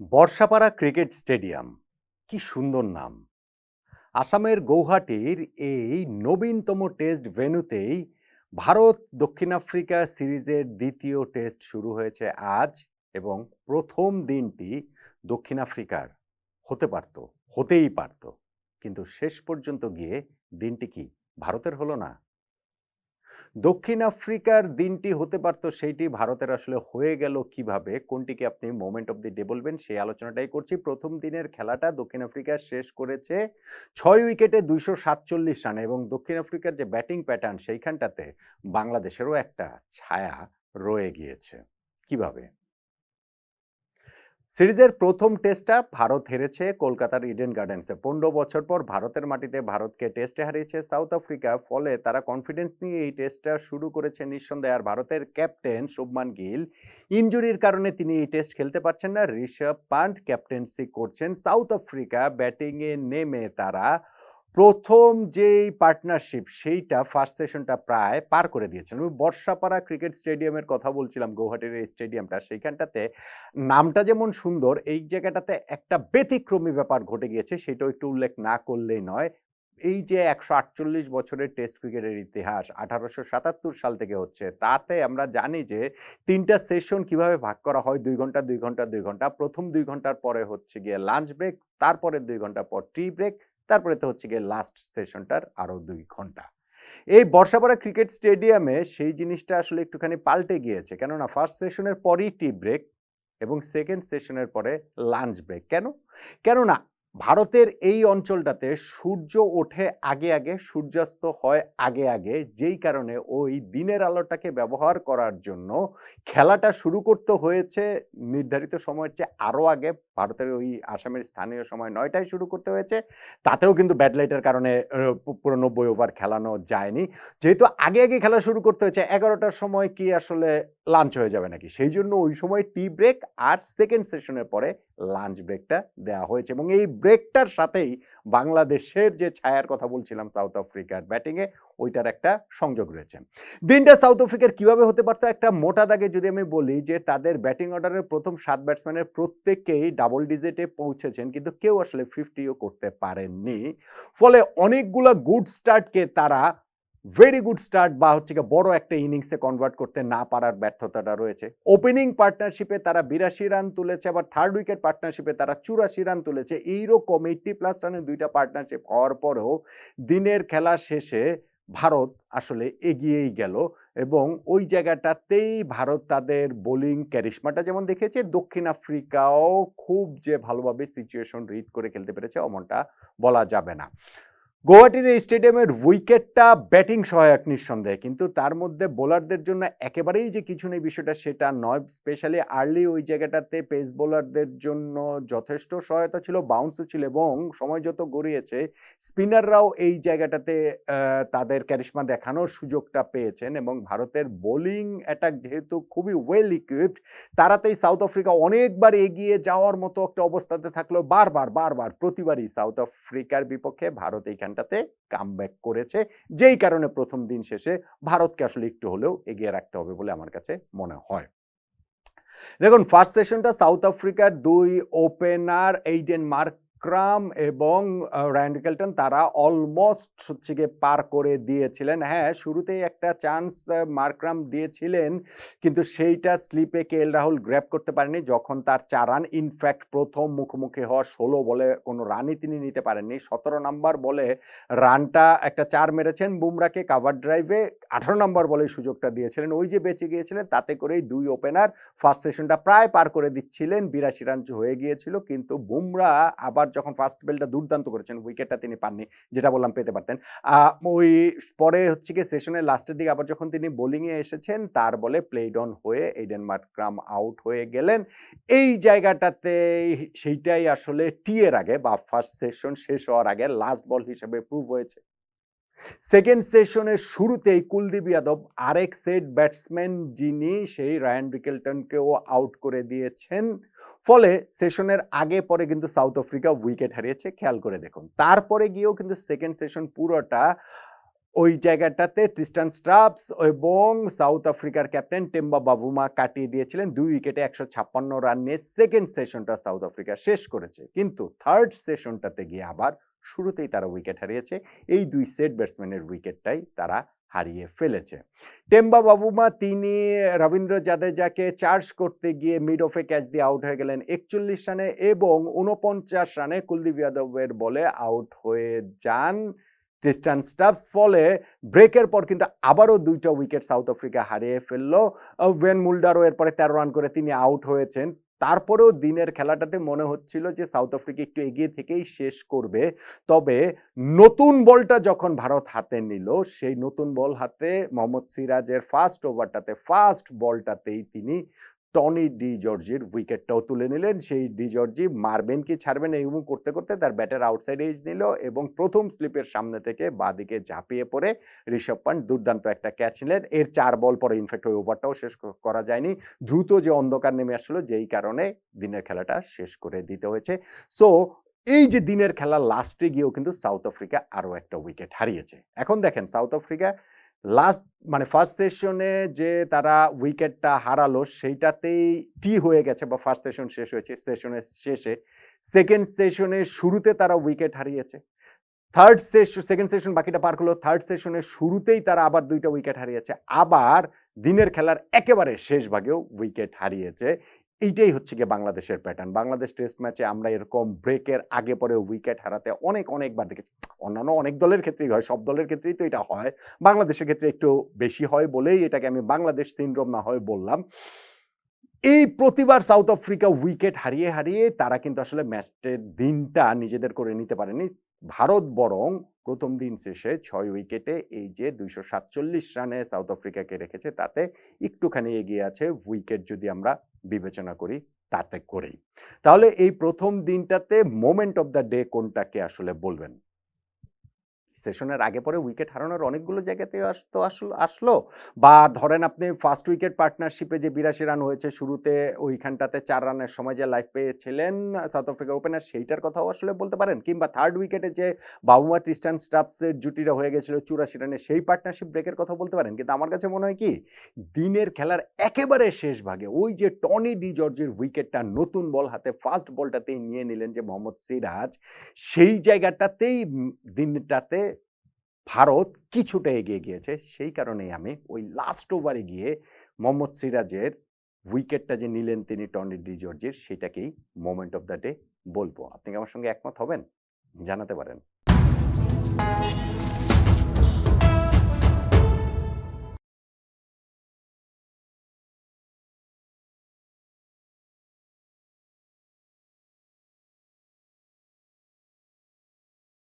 Barsapara cricket stadium. কি সুন্দর নাম। আসামের গৌহাটির এই নবীনতম টেস্ট ভেন্যুতেই ভারত দক্ষিণ আফ্রিকা সিরিজের দ্বিতীয় টেস্ট শুরু হয়েছে আজ এবং প্রথম দিনটি দক্ষিণ আফ্রিকার। হতে পারত, হতেই পারত। কিন্তু শেষ পর্যন্ত গিয়ে দিনটি কি ভারতের হলো না? দক্ষিণ আফ্রিকার দিনটি হতে পারতো, সেইটি ভারতের আসলে হয়ে গেল কীভাবে? কোনটিকে আপনি মোমেন্ট অফ দি ডে বলবেন? সেই আলোচনাটাই করছি। প্রথম দিনের খেলাটা দক্ষিণ আফ্রিকা শেষ করেছে ছয় উইকেটে দুইশো সাতচল্লিশ রানে এবং দক্ষিণ আফ্রিকার যে ব্যাটিং প্যাটার্ন সেইখানটাতে বাংলাদেশেরও একটা ছায়া রয়ে গিয়েছে। কীভাবে? সিরিজের প্রথম টেস্টটা ভারত হেরেছে কলকাতার ইডেন গার্ডেন্সে পনেরো বছর পর ভারতের মাটিতে ভারতকে টেস্টে হারিয়েছে সাউথ আফ্রিকা ফলে তারা কনফিডেন্স নিয়ে এই টেস্টটা শুরু করেছে নিঃসন্দেহে। আর ভারতের ক্যাপ্টেন শুভমান গিল ইঞ্জুরির কারণে তিনি এই টেস্ট খেলতে পারছেন না। ঋষভ পান্ট ক্যাপ্টেন্সি করছেন সাউথ আফ্রিকা ব্যাটিংয়ে নেমে তারা প্রথম যেই পার্টনারশিপ সেইটা ফার্স্ট সেশনটা প্রায় পার করে দিয়েছেন আমি বর্ষাপাড়া ক্রিকেট স্টেডিয়ামের কথা বলছিলাম, গৌহাটির এই স্টেডিয়ামটা সেইখানটাতে নামটা যেমন সুন্দর, এই জায়গাটাতে একটা ব্যতিক্রমী ব্যাপার ঘটে গিয়েছে, সেটাও একটু উল্লেখ না করলেই নয়। এই যে একশো আটচল্লিশ বছরের টেস্ট ক্রিকেটের ইতিহাস, আঠারোশো সাতাত্তর সাল থেকে হচ্ছে, তাতে আমরা জানি যে তিনটা সেশন কীভাবে ভাগ করা হয়, দুই ঘণ্টা দুই ঘণ্টা দুই ঘণ্টা, প্রথম দুই ঘণ্টার পরে হচ্ছে গিয়ে লাঞ্চ ব্রেক তারপরে দুই ঘণ্টা পর টি ব্রেক তারপরে তো হচ্ছে গিয়ে লাস্ট সেশনটার আরও দুই ঘণ্টা। এই বর্ষাপাড়া ক্রিকেট স্টেডিয়ামে সেই জিনিসটা আসলে একটুখানি পাল্টে গিয়েছে। কেননা ফার্স্ট সেশনের পরই টি ব্রেক এবং সেকেন্ড সেশনের পরে লাঞ্চ ব্রেক কেন? কেননা ভারতের এই অঞ্চলটাতে সূর্য ওঠে আগে আগে, সূর্যাস্ত হয় আগে আগে, যেই কারণে ওই দিনের আলোটাকে ব্যবহার করার জন্য খেলাটা শুরু করতে হয়েছে নির্ধারিত সময়ের চেয়ে আরও আগে ভারতের ওই আসামের স্থানীয় সময় নয়টায় শুরু করতে হয়েছে। তাতেও কিন্তু ব্যাডলাইটের কারণে পুরো নব্বই ওভার খেলানো যায়নি। যেহেতু আগে আগে খেলা শুরু করতে হয়েছে, এগারোটার সময় কি আসলে লাঞ্চ হয়ে যাবে নাকি? সেই জন্য ওই সময় টি ব্রেক আর সেকেন্ড সেশনের পরে লাঞ্চ ব্রেকটা দেওয়া হয়েছে। এবং এই ব্রেকটার সাথেই বাংলাদেশের যে ছায়ার কথা বলছিলাম সাউথ আফ্রিকার ব্যাটিংয়ে ওইটার একটা সংযোগ রয়েছে। দিনটা সাউথ আফ্রিকার কীভাবে হতে পারতো? একটা মোটা দাগে যদি আমি বলি যে, তাদের ব্যাটিং অর্ডারের প্রথম সাত ব্যাটসম্যানের প্রত্যেকেই ডাবল ডিজিটে পৌঁছেছেন, কিন্তু কেউ আসলে ফিফটিও করতে পারেননি। ফলে অনেকগুলো গুড স্টার্টকে তারা ভেরি গুড স্টার্ট বা হচ্ছে বড় একটা ইনিংসে কনভার্ট করতে না পারার ব্যর্থতাটা রয়েছে। ওপেনিং পার্টনারশিপে তারা বিরাশি রান তুলেছে, আবার থার্ড উইকেট পার্টনারশিপে তারা চুরাশি রান তুলেছে। এইরকম এইটটি প্লাস রানের দুইটা পার্টনারশিপ হওয়ার পরেও দিনের খেলা শেষে ভারত আসলে এগিয়েই গেল এবং ওই জায়গাটাতেই ভারত তাদের বোলিং ক্যারিশমাটা যেমন দেখেছে, দক্ষিণ আফ্রিকাও খুব যে ভালোভাবে সিচুয়েশন রিড করে খেলতে পেরেছে, অমনটা বলা যাবে না। গুয়াহাটির এই স্টেডিয়ামের উইকেটটা ব্যাটিং সহায়ক নিঃসন্দেহে, কিন্তু তার মধ্যে বোলারদের জন্য একেবারেই যে কিছু নেই বিষয়টা সেটা নয়। স্পেশালি আর্লি ওই জায়গাটাতে পেস বোলারদের জন্য যথেষ্ট সহায়তা ছিল বাউন্সও ছিল এবং সময় যত গড়িয়েছে, স্পিনাররাও এই জায়গাটাতে তাদের ক্যারিশমা দেখানোর সুযোগটা পেয়েছেন এবং ভারতের বোলিং অ্যাটাক যেহেতু খুবই ওয়েল ইকুইপড তারাতেই সাউথ আফ্রিকা অনেকবার এগিয়ে যাওয়ার মতো একটা অবস্থাতে থাকলেও বারবার বারবার প্রতিবারই সাউথ আফ্রিকার বিপক্ষে ভারত এইখানটাতে কামব্যাক করেছে। যেই কারণে প্রথম দিন শেষে ভারতকে আসলে একটু হলেও এগিয়ে রাখতে হবে বলে আমার কাছে মনে হয়। দেখুন ফার্স্ট সেশনটা সাউথ আফ্রিকার দুই ওপেনার এইডেন মার্ক্রাম এবং র্যান্ড কেলটন তারা অলমোস্ট হচ্ছে গিয়ে পার করে দিয়েছিলেন। হ্যাঁ শুরুতেই একটা চান্স মার্ক্রাম দিয়েছিলেন, কিন্তু সেইটা স্লিপে কে এল রাহুল গ্র্যাব করতে পারেনি, যখন তার চার রান ইনফ্যাক্ট প্রথম মুখোমুখি হওয়া ষোলো বলে কোনো রানই তিনি নিতে পারেননি। সতেরো নাম্বার বলে রানটা একটা চার মেরেছেন বুমরাকে কাভার ড্রাইভে, আঠারো নম্বর বলে সুযোগটা দিয়েছিলেন। ওই যে বেঁচে গিয়েছিলেন, তাতে করেই দুই ওপেনার ফার্স্ট সেশনটা প্রায় পার করে দিচ্ছিলেন, বিরাশি রান হয়ে গিয়েছিল, কিন্তু বুমরা আবার যখন ফার্স্ট বেলটা দুর্দান্ত করেছেন উইকেটটা তিনি পাননি, যেটা বললাম পেতে পারতেন। ওই পরে হচ্ছে গিয়ে সেশনের লাস্টের দিকে আবার যখন তিনি বোলিংয়ে এসেছেন, তার বলে প্লেড অন হয়ে এইডেন মার্ক্রাম আউট হয়ে গেলেন। এই জায়গাটাতে সেইটাই আসলে টি এর আগে বা ফার্স্ট সেশন শেষ হওয়ার আগে লাস্ট বল হিসেবে প্রুভ হয়েছে। সেকেন্ড সেশনের শুরুতেই কুলদীপ যাদব আরেক সেট ব্যাটসম্যান যিনি সেই রায়ান রিকেলটনকেও আউট করে দিয়েছেন। ফলে সেশনের আগে পরে কিন্তু সাউথ আফ্রিকা উইকেট হারিয়েছে, খেয়াল করে দেখুন। তারপরে গিয়েও কিন্তু সেকেন্ড সেশন পুরোটা ওই জায়গাটাতে ট্রিস্টান স্ট্রাপস এবং সাউথ আফ্রিকার ক্যাপ্টেন টেম্বা বাবুমা কাটিয়ে দিয়েছিলেন। দুই উইকেটে একশো ছাপ্পান্ন রান নিয়ে সেকেন্ড সেশনটা সাউথ আফ্রিকা শেষ করেছে। কিন্তু থার্ড সেশনটাতে গিয়ে আবার শুরুতেই তারা উইকেট হারিয়েছে। এই দুই সেট ব্যাটসম্যানের উইকেটটাই তারা হারিয়ে ফেলেছে। টেম্বা বাবুমা, তিনি রবীন্দ্র জাদেজাকে চার্জ করতে গিয়ে মিড অফে ক্যাচ দিয়ে আউট হয়ে গেলেন একচল্লিশ রানে এবং উনপঞ্চাশ রানে কুলদীপ যাদবের বলে আউট হয়ে যান ট্রিস্টান স্টাফস ফলে ব্রেকের পর কিন্তু আবারও দুইটা উইকেট সাউথ আফ্রিকা হারিয়ে ফেলল। ওয়েন মুল্ডারও এরপরে তেরো রান করে তিনি আউট হয়েছেন। তারপরেও দিনের খেলাটাতে মনে হচ্ছিল যে, সাউথ আফ্রিকা একটু এগিয়ে থেকেই শেষ করবে। তবে নতুন বলটা যখন ভারত হাতে নিল, সেই নতুন বল হাতে মোহাম্মদ সিরাজের ফার্স্ট ওভারটাতে ফার্স্ট বলটাতেই তিনি টনি ডি জর্জির উইকেটটাও তুলে নিলেন। সেই ডি জর্জি মারবেন কি ছাড়বেন এইরকম করতে করতে তার ব্যাটের আউটসাইড এজ নিল এবং প্রথম স্লিপের সামনে থেকে বাদিকে ঝাঁপিয়ে পড়ে ঋষভ পান্ট দুর্দান্ত একটা ক্যাচ নিলেন। এর চার বল পরে ইনফ্যাক্ট ওই ওভারটাও শেষ করা যায়নি। দ্রুত যে অন্ধকার নেমে আসলো, যেই কারণে দিনের খেলাটা শেষ করে দিতে হয়েছে। সো এই যে দিনের খেলা লাস্টে গিয়েও কিন্তু সাউথ আফ্রিকা আরও একটা উইকেট হারিয়েছে। এখন দেখেন সাউথ আফ্রিকা লাস্ট মানে ফার্স্ট সেশনে যে তারা উইকেটটা হারালো, সেইটাতেই টি হয়ে গেছে বা ফার্স্ট সেশন শেষ হয়েছে সেশনের শেষে। সেকেন্ড সেশনের শুরুতে তারা উইকেট হারিয়েছে। থার্ড সেশন সেকেন্ড সেশন বাকিটা পার করল থার্ড সেশনের শুরুতেই তারা আবার দুইটা উইকেট হারিয়েছে। আবার দিনের খেলার একেবারে শেষ ভাগেও উইকেট হারিয়েছে। এইটাই হচ্ছে গিয়ে বাংলাদেশের প্যাটার্ন বাংলাদেশ টেস্ট ম্যাচে আমরা এরকম ব্রেকের আগে পরে উইকেট হারাতে অনেক অনেকবার দেখেছি। অন্যান্য অনেক দলের ক্ষেত্রেই হয়, সব দলের ক্ষেত্রেই তো এটা হয়। বাংলাদেশের ক্ষেত্রে একটু বেশি হয় বলেই এটাকে আমি বাংলাদেশ সিনড্রোম না হয় বললাম। এই প্রতিবার সাউথ আফ্রিকা উইকেট হারিয়ে হারিয়ে তারা কিন্তু আসলে ম্যাচের দিনটা নিজেদের করে নিতে পারেনি। ভারত বরং প্রথম দিন শেষে ছয় উইকেটে এই যে দুইশো সাতচল্লিশ রানে সাউথ আফ্রিকাকে রেখেছে, তাতে একটুখানি এগিয়ে আছে উইকেট যদি আমরা বিবেচনা করি, তাতে করেই। তাহলে এই প্রথম দিনটাতে মোমেন্ট অফ দ্য ডে কোনটাকে আসলে বলবেন? সেশনের আগে পরে উইকেট হারানোর অনেকগুলো জায়গাতে তো আসলো আসলো। বা ধরেন আপনি ফার্স্ট উইকেট পার্টনারশিপে যে বিরাশি রান হয়েছে শুরুতে, ওইখানটাতে চার রানের সময় যে লাইফ পেয়েছিলেন সাউথ আফ্রিকা ওপেনার সেইটার কথাও আসলে বলতে পারেন? কিংবা থার্ড উইকেটে যে বাবুমা ট্রিস্টান স্টাফসের জুটিটা হয়ে গেছিল চুরাশি রানে সেই পার্টনারশিপ ব্রেকের কথা বলতে পারেন? কিন্তু আমার কাছে মনে হয় কি, দিনের খেলার একেবারে শেষ ভাগে ওই যে টনি ডি জর্জের উইকেটটা নতুন বল হাতে ফার্স্ট বলটাতেই নিয়ে নিলেন যে মোহাম্মদ সিরাজ, সেই জায়গাটাতেই দিনটাতে ভারত কিছুটা এগিয়ে গিয়েছে। সেই কারণেই আমি ওই লাস্ট ওভারে গিয়ে মোহাম্মদ সিরাজের উইকেটটা যে নিলেন তিনি, টনি ডি জর্জের, সেটাকেই মোমেন্ট অফ দ্য ডে বলব। আপনি কি আমার সঙ্গে একমত হবেন? জানাতে পারেন।